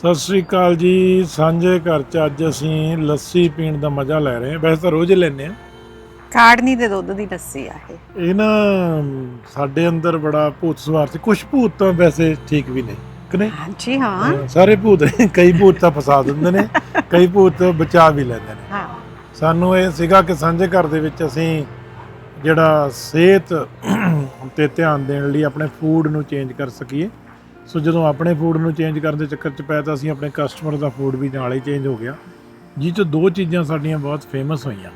ਸਤਿ ਸ੍ਰੀ ਅਕਾਲ ਜੀ। ਸਾਂਝੇ ਘਰ ਚ ਅੱਜ ਅਸੀਂ ਲੱਸੀ ਪੀਣ ਦਾ ਮਜ਼ਾ ਲੈ ਰਹੇ ਹਾਂ। ਵੈਸੇ ਤਾਂ ਰੋਜ਼ ਲੈਂਦੇ ਆ ਕਾੜਨੀ ਦੇ ਦੁੱਧ ਦੀ ਲੱਸੀ ਆ ਇਹ। ਇਹ ਨਾ ਸਾਡੇ ਅੰਦਰ ਬੜਾ ਭੂਤ ਸਵਾਰ ਸੀ। ਕੁਝ ਭੂਤ ਤਾਂ ਵੈਸੇ ਠੀਕ ਵੀ ਨਹੀਂ ਕਿ ਨਹੀਂ? ਹਾਂਜੀ ਹਾਂ। ਹਾਂ, ਸਾਰੇ ਭੂਤ ਨੇ। ਕਈ ਭੂਤ ਤਾਂ ਫਸਾ ਦਿੰਦੇ ਨੇ ਕਈ ਭੂਤ ਬਚਾ ਵੀ ਲੈਂਦੇ ਨੇ। ਹਾਂ। ਸਾਨੂੰ ਇਹ ਸੀਗਾ ਕਿ ਸਾਂਝੇ ਘਰ ਦੇ ਵਿੱਚ ਅਸੀਂ ਜਿਹੜਾ ਸਿਹਤ ਤੇ ਧਿਆਨ ਦੇਣ ਲਈ ਆਪਣੇ ਫੂਡ ਨੂੰ ਚੇਂਜ ਕਰ ਸਕੀਏ। ਸੋ ਜਦੋਂ ਆਪਣੇ ਫੂਡ ਨੂੰ ਚੇਂਜ ਕਰਨ ਦੇ ਚੱਕਰ 'ਚ ਪਏ ਤਾਂ ਅਸੀਂ ਆਪਣੇ ਕਸਟਮਰ ਦਾ ਫੂਡ ਵੀ ਨਾਲ ਹੀ ਚੇਂਜ ਹੋ ਗਿਆ। ਜਿਹ 'ਚ ਦੋ ਚੀਜ਼ਾਂ ਸਾਡੀਆਂ ਬਹੁਤ ਫੇਮਸ ਹੋਈਆਂ।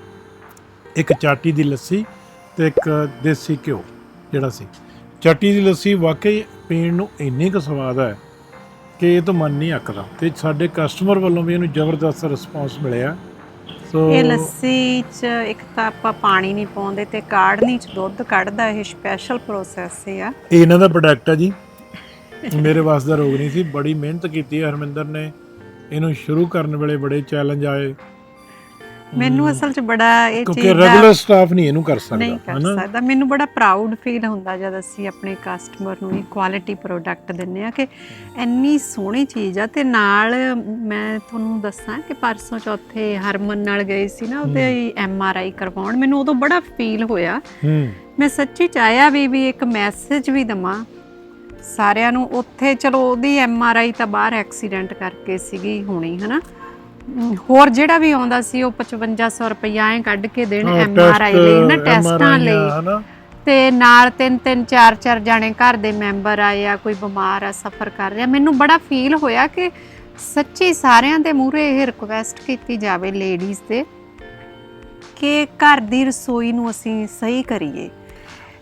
ਇੱਕ ਚਾਟੀ ਦੀ ਲੱਸੀ ਤੇ ਇੱਕ ਦੇਸੀ ਘਿਓ ਜਿਹੜਾ ਸੀ। ਚਾਟੀ ਦੀ ਲੱਸੀ ਵਾਕਈ ਪੀਣ ਨੂੰ ਇੰਨੀ ਕੁ ਸਵਾਦ ਹੈ ਕਿ ਇਹ ਤਾਂ ਮਨ ਨਹੀਂ ਅੱਕਦਾ ਤੇ ਸਾਡੇ ਕਸਟਮਰ ਵੱਲੋਂ ਵੀ ਇਹਨੂੰ ਜ਼ਬਰਦਸਤ ਰਿਸਪਾਂਸ ਮਿਲਿਆ। ਸੋ ਇਹ ਲੱਸੀ ਚ ਇੱਕ ਤਾਂ ਆਪਾਂ ਪਾਣੀ ਨਹੀਂ ਪਾਉਂਦੇ ਤੇ ਕਾੜਨੀ ਚ ਦੁੱਧ ਕੱਢਦਾ ਇਹ ਸਪੈਸ਼ਲ ਪ੍ਰੋਸੈਸ ਆ। ਇਹ ਇਹਨਾਂ ਦਾ ਪ੍ਰੋਡਕਟ ਹੈ ਜੀ। ਮੇਰੇ ਵਾਸ ਦਾ ਰੋਗ ਨਹੀਂ ਸੀ ਬੜੀ ਮਿਹਨਤ ਕੀਤੀ ਹੈ ਹਰਮਿੰਦਰ ਨੇ। ਇਹਨੂੰ ਸ਼ੁਰੂ ਕਰਨ ਵੇਲੇ ਬੜੇ ਚੈਲੰਜ ਆਏ। ਮੈਨੂੰ ਅਸਲ ਚ ਬੜਾ ਇਹ ਕਿਉਂਕਿ ਚੀਜ਼ ਦਾ ਰੈਗੂਲਰ ਸਟਾਫ ਨਹੀਂ ਇਹਨੂੰ ਕਰ ਸਕਦਾ ਨਹੀਂ ਕਰ ਸਕਦਾ। ਮੈਨੂੰ ਬੜਾ ਪ੍ਰਾਊਡ ਫੀਲ ਹੁੰਦਾ ਜਦ ਅਸੀਂ ਆਪਣੇ ਕਸਟਮਰ ਨੂੰ ਇਹ ਕੁਆਲਿਟੀ ਪ੍ਰੋਡਕਟ ਦਿੰਨੇ ਆ ਕਿ ਇੰਨੀ ਸੋਹਣੀ ਚੀਜ਼ ਆ ਤੇ ਨਾਲ ਮੈਂ ਤੁਹਾਨੂੰ ਦੱਸਾਂ ਕਿ ਪਰਸੋਂ ਚੌਥੇ ਹਰਮਨ ਨਾਲ ਗਈ ਸੀ ਨਾ ਉਹਦੇ ਐਮ ਆਰ ਆਈ ਕਰਵਾਉਣ। ਮੈਨੂੰ ਉਦੋਂ ਬੜਾ ਫੀਲ ਹੋਇਆ। ਹੂੰ। ਮੈਂ ਸੱਚੀ ਚਾਹਿਆ ਵੀ ਵੀ ਇੱਕ ਮੈਸੇਜ ਵੀ ਦਵਾਂ ਸਾਰਿਆਂ ਨੂੰ ਉੱਥੇ ਚਲੋ ਉਹਦੀ ਐਮ ਆਰ ਆਈ ਤਾਂ ਬਾਹਰ ਐਕਸੀਡੈਂਟ ਕਰਕੇ ਸੀਗੀ ਹੋਣੀ ਹਨਾ? ਹੋਰ ਜਿਹੜਾ ਵੀ ਆਉਂਦਾ ਸੀ ਉਹ 5500 ਰੁਪਈਆ ਐ ਕੱਢ ਕੇ ਦੇਣ ਐਮ ਆਰ ਆਈ ਲਈ ਨਾ ਟੈਸਟਾਂ ਲਈ। ਤੇ ਨਾਲ ਤਿੰਨ ਤਿੰਨ ਚਾਰ ਚਾਰ ਜਾਣੇ ਘਰ ਦੇ ਮੈਂਬਰ ਆਏ ਆ ਕੋਈ ਬਿਮਾਰ ਆ ਸਫਰ ਕਰ ਰਿਹਾ। ਮੈਨੂੰ ਬੜਾ ਫੀਲ ਹੋਇਆ ਕਿ ਸੱਚੀ ਸਾਰਿਆਂ ਦੇ ਮੂਹਰੇ ਇਹ ਰਿਕੁਐਸਟ ਕੀਤੀ ਜਾਵੇ ਲੇਡੀਜ਼ ਦੇ ਕਿ ਘਰ ਦੀ ਰਸੋਈ ਨੂੰ ਅਸੀਂ ਸਹੀ ਕਰੀਏ।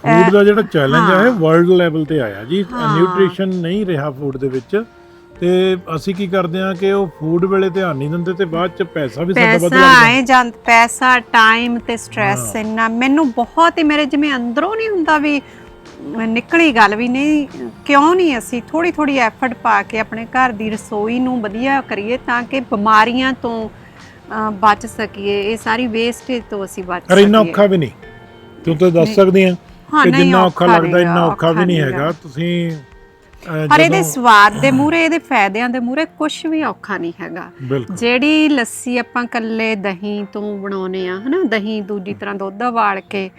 ਫੂਡ ਦਾ ਜਿਹੜਾ ਚੈਲੰਜ ਹੈ ਹਾਂ। ਵਰਲਡ ਲੈਵਲ ਤੇ ਆਇਆ ਜੀ ਹਾਂ। ਨਿਊਟ੍ਰੀਸ਼ਨ ਨਹੀਂ ਰਿਹਾ ਫੂਡ ਦੇ ਵਿੱਚ ਤੇ ਅਸੀਂ ਕੀ ਕਰਦੇ ਹਾਂ ਕਿ ਉਹ ਫੂਡ ਵੇਲੇ ਧਿਆਨ ਨਹੀਂ ਦਿੰਦੇ ਤੇ ਬਾਅਦ ਚ ਪੈਸਾ ਵੀ ਸਾਡਾ ਵੱਧ ਲੱਗਦਾ ਆਏ ਜਾਂ ਪੈਸਾ ਟਾਈਮ ਤੇ ਸਟ੍ਰੈਸ ਹਾਂ। ਇੰਨਾ ਮੈਨੂੰ ਬਹੁਤ ਹੀ ਮੇਰੇ ਜਿਵੇਂ ਅੰਦਰੋਂ ਨਹੀਂ ਹੁੰਦਾ ਵੀ ਨਿਕਲੀ ਗੱਲ ਵੀ ਨਹੀਂ ਕਿਉਂ ਨਹੀਂ ਅਸੀਂ ਥੋੜੀ ਥੋੜੀ ਐਫਰਟ ਪਾ ਕੇ ਆਪਣੇ ਘਰ ਦੀ ਰਸੋਈ ਨੂੰ ਵਧੀਆ ਕਰੀਏ ਤਾਂ ਕਿ ਬਿਮਾਰੀਆਂ ਤੋਂ ਬਚ ਸਕੀਏ ਇਹ ਸਾਰੀ ਵੇਸਟੇਜ ਤੋਂ ਅਸੀਂ ਬਚ ਇੰਨਾ ਸਕੀਏ ਔਖਾ ਵੀ ਨਹੀਂ ਤੂੰ ਤਾਂ ਦੱਸ। ਸਕਦੀ ਆ ਹਾਂ ਕਿ ਨਹੀਂ ਜਿੰਨਾ ਔਖਾ ਲੱਗਦਾ ਇੰਨਾ ਔਖਾ ਵੀ ਨਹੀਂ। ਹੈਗਾ। ਤੁਸੀਂ ਅਹ, ਪਰ ਇਹਦੇ ਜਦੋਂ- ਸਵਾਦ ਦੇ ਮੂਹਰੇ ਇਹਦੇ ਫਾਇਦਿਆਂ ਦੇ ਮੂਹਰੇ ਕੁਝ ਵੀ ਔਖਾ ਨਹੀਂ ਹੈਗਾ। ਬਿਲਕੁਲ। ਜਿਹੜੀ ਲੱਸੀ ਆਪਾਂ ਕੱਲੇ ਦਹੀਂ ਤੋਂ ਬਣਾਉਨੇ ਆ ਹਨਾ ਦਹੀਂ ਦੂਜੀ ਤਰ੍ਹਾਂ ਦੁੱਧ ਉਬਾਲ ਕੇ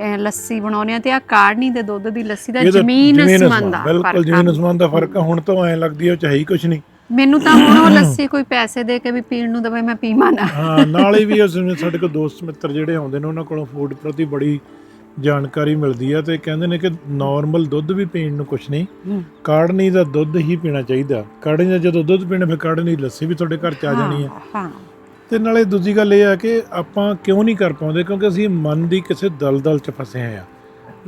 ਇਹ ਲੱਸੀ ਬਣਾਉਨੇ ਆ ਤੇ ਆ ਕਾੜਨੀ ਦੇ ਦੁੱਧ ਦੀ ਲੱਸੀ ਦਾ ਇਹਦਾ ਜ਼ਮੀਨ ਜ਼ਮੀਨ ਅਸਮਾਨ ਦਾ ਬਿਲਕੁਲ ਫ਼ਰਕ ਜ਼ਮੀਨ ਆ। ਅਸਮਾਨ ਦਾ ਫ਼ਰਕ ਆ। ਹੁਣ ਤਾਂ ਐ ਲੱਗਦੀ ਹੈ ਚਾਹੀ ਕੁਛ ਨਹੀਂ। ਮੈਨੂੰ ਤਾਂ ਹੁਣ ਉਹ ਲੱਸੀ ਕੋਈ ਪੈਸੇ ਦੇ ਕੇ ਵੀ ਪੀਣ ਨੂੰ ਦਵੇ ਮੈਂ ਪੀਵਾਂ ਨਾ। ਹਾਂ ਨਾਲੇ ਵੀ ਉਸ ਨੇ ਸਾਡੇ ਕੋਲ ਦੋਸਤ ਮਿੱਤਰ ਜਿਹੜੇ ਆਉਂਦੇ ਨੇ ਉਹਨਾਂ ਕੋਲੋਂ ਫੂਡ ਪ੍ਰਤੀ ਬੜੀ ਜਾਣਕਾਰੀ ਮਿਲਦੀ ਆ ਤੇ ਕਹਿੰਦੇ ਨੇ ਕਿ ਨਾਰਮਲ ਦੁੱਧ ਵੀ ਪੀਣ ਨੂੰ ਕੁਛ ਨਹੀਂ। ਕਾੜਨੀ ਦਾ ਦੁੱਧ ਹੀ ਪੀਣਾ ਚਾਹੀਦਾ। ਕਾੜਨੀ ਦਾ ਜਦੋਂ ਦੁੱਧ ਪੀਣਾ ਫਿਰ ਕਾੜਨੀ ਲੱਸੀ ਵੀ ਤੁਹਾਡੇ ਘਰ ਚ ਆ ਜਾਣੀ ਹਾਂ। ਤੇ ਨਾਲੇ ਦੂਜੀ ਗੱਲ ਇਹ ਆ ਕਿ ਆਪਾਂ ਕਿਉਂ ਨਹੀਂ ਕਰ ਪਾਉਂਦੇ? ਕਿਉਂਕਿ ਅਸੀਂ ਮਨ ਦੀ ਕਿਸੇ ਦਲਦਲ ਚ ਫਸੇ ਆ।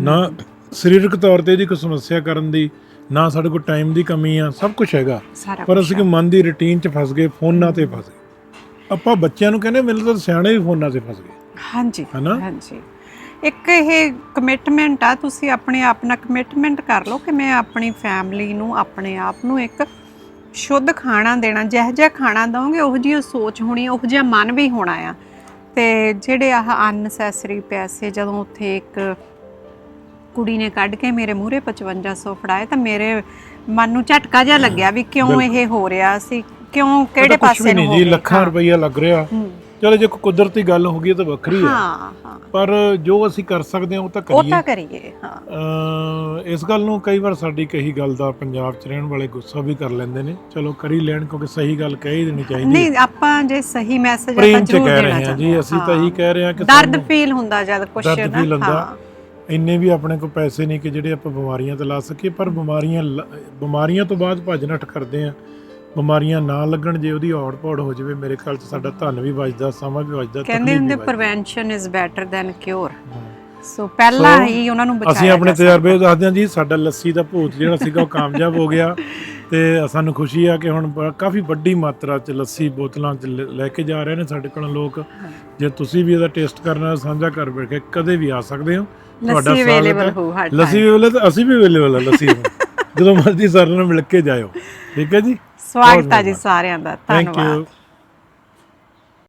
ਨਾ ਸਰੀਰਕ ਤੌਰ ਤੇ ਇਹਦੀ ਕੋਈ ਸਮੱਸਿਆ ਕਰਨ ਦੀ ਨਾ ਸਾਡੇ ਕੋਲ ਟਾਈਮ ਦੀ ਕਮੀ ਆ ਸਭ ਕੁਝ ਹੈਗਾ। ਪਰ ਅਸੀਂ ਕਿ ਮਨ ਦੀ ਰੁਟੀਨ ਚ ਫਸ ਗਏ ਫੋਨਾਂ ਤੇ ਫਸ ਗਏ। ਆਪਾਂ ਬੱਚਿਆਂ ਨੂੰ ਕਹਿੰਦੇ ਤਾਂ ਸਿਆਣੇ ਵੀ ਫੋਨਾਂ ਤੇ ਫਸ ਗਏ। ਹਾਂਜੀ ਹਨਾ? ਹਾਂਜੀ। ਇੱਕ ਇਹ ਕਮਿਟਮੈਂਟ ਆ ਤੁਸੀਂ ਆਪਣੇ ਆਪ ਨਾਲ ਕਮਿਟਮੈਂਟ ਕਰ ਲਓ ਕਿ ਮੈਂ ਆਪਣੀ ਫੈਮਿਲੀ ਨੂੰ ਆਪਣੇ ਆਪ ਨੂੰ ਇੱਕ ਸ਼ੁੱਧ ਖਾਣਾ ਦੇਣਾ ਜਿਹੋ ਜਿਹਾ ਖਾਣਾ ਦਵਾਂਗੇ ਉਹੋ ਜਿਹੀ ਉਹ ਸੋਚ ਹੋਣੀ ਉਹੋ ਜਿਹਾ ਮਨ ਵੀ ਹੋਣਾ ਆ ਤੇ ਜਿਹੜੇ ਆਹ ਅਨਸੈਸਰੀ ਪੈਸੇ ਜਦੋਂ ਉੱਥੇ ਇੱਕ ਕੁੜੀ ਨੇ ਕੱਢ ਕੇ ਮੇਰੇ ਮੂਹਰੇ 5500 ਫੜਾਏ ਤਾਂ ਮੇਰੇ ਮਨ ਨੂੰ ਝਟਕਾ ਜਿਹਾ ਲੱਗਿਆ ਵੀ ਕਿਉਂ। ਇਹ ਹੋ ਰਿਹਾ ਸੀ ਕਿਉਂ ਕਿਹੜੇ ਪਾਸੇ ਨੂੰ ਜੀ? ਲੱਖਾਂ। ਰੁਪਈਆ ਲੱਗ ਰਿਹਾ ਹੂੰ। ਚਲੋ ਜੇ ਕੋਈ ਕੁਦਰਤੀ ਗੱਲ ਹੋ ਗਈ ਤਾਂ ਵੱਖਰੀ ਹੈ। ਹਾਂ ਹਾਂ। ਪਰ ਜੋ ਅਸੀਂ ਕਰ ਸਕਦੇ ਹਾਂ ਉਹ ਤਾਂ ਉਹ ਕਰੀਏ ਤਾਂ ਕਰੀਏ। ਹਾਂ। ਇਸ ਗੱਲ ਨੂੰ ਕਈ ਵਾਰ ਸਾਡੀ ਕਹੀ ਗੱਲ ਦਾ ਪੰਜਾਬ 'ਚ ਰਹਿਣ ਵਾਲੇ ਗੁੱਸਾ ਵੀ ਕਰ ਲੈਂਦੇ ਨੇ। ਚਲੋ ਕਰੀ ਲੈਣ ਕਿਉਂਕਿ ਸਹੀ ਗੱਲ ਕਹਿ ਹੀ ਦੇਣੀ ਚਾਹੀਦੀ ਨਹੀਂ ਆਪਾਂ ਜੇ ਸਹੀ ਮੈਸੇਜ ਆਪਾਂ ਪ੍ਰੇਮ 'ਚ ਜ਼ਰੂਰ ਕਹਿ ਦੇਣਾ ਰਹੇ ਹਾਂ ਜੀ ਅਸੀਂ ਤਾਂ ਇਹੀ ਕਹਿ ਰਹੇ ਹਾਂ ਕਿ ਦਰਦ ਸਾਨੂੰ ਫੀਲ ਹੁੰਦਾ ਜਦ ਕੁਛ ਦਰਦ feel ਹੁੰਦਾ। ਇੰਨੇ ਵੀ ਆਪਣੇ ਕੋਲ ਪੈਸੇ ਨਹੀਂ ਕਿ ਜਿਹੜੇ ਆਪਾਂ ਬਿਮਾਰੀਆਂ ਤੇ ਲਾ ਸਕੀਏ ਪਰ ਬਿਮਾਰੀਆਂ ਲ- ਬਿਮਾਰੀਆਂ ਤੋਂ ਬਾਅਦ ਭੱਜ ਨੱਠ ਕਰਦੇ ਆ ਬਿਮਾਰੀਆਂ ਨਾ ਲੱਗਣ ਜੇ ਉਹਦੀ ਔੜ ਪੌੜ ਹੋ ਜਾਵੇ ਮੇਰੇ ਖਿਆਲ 'ਚ ਸਾਡਾ ਧਨ ਵੀ ਵੱਜਦਾ ਸਮਾਂ ਵੀ ਵੱਜਦਾ ਕਹਿੰਦੇ ਹੁੰਦੇ। Prevention is better than cure so ਪਹਿਲਾਂ ਹੀ ਉਹਨਾਂ ਨੂੰ ਬਚਾਇਆ ਅਸੀਂ ਆਪਣੇ। ਤਜਰਬੇ ਦੱਸਦੇ ਹਾਂ ਜੀ ਸਾਡਾ ਲੱਸੀ ਦਾ ਭੂਤ ਜਿਹੜਾ ਸੀਗਾ ਉਹ ਕਾਮਯਾਬ ਹੋ ਗਿਆ ਤੇ ਸਾਨੂੰ ਖੁਸ਼ੀ ਆ ਕਿ ਹੁਣ ਕਾਫੀ ਵੱਡੀ ਮਾਤਰਾ 'ਚ ਲੱਸੀ ਬੋਤਲਾਂ 'ਚ ਲੈ ਕੇ ਜਾ ਰਹੇ ਨੇ ਸਾਡੇ ਕੋਲ ਲੋਕ ਜੇ ਤੁਸੀਂ ਵੀ ਇਹਦਾ ਟੇਸਟ ਕਰਨਾ ਹੈ, ਸਾਂਝਾ ਕਰ ਬੈਠ ਕਦੇ ਵੀ ਆ ਸਕਦੇ ਹੋ ਤੁਹਾਡਾ ਲੱਸੀ ਸਵਾਗਤ ਅਵੇਲੇਬਲ ਹੈ। ਹੋ ਲੱਸੀ ਅਵੇਲੇਬਲ ਅਸੀਂ ਵੀ ਅਵੇਲੇਬਲ ਆ ਲੱਸੀ। ਜਦੋਂ ਮਰਜ਼ੀ ਸਰ ਨਾਲ ਮਿਲ ਕੇ ਜਾਇਓ ਠੀਕ ਹੈ ਜੀ ਸਵਾਗਤ ਬਹੁਤ ਹੈ ਜੀ ਧੰਨਵਾਦ। ਸਾਰਿਆਂ ਦਾ ਥੈਂਕ ਧੰਨਵਾਦ ਯੂ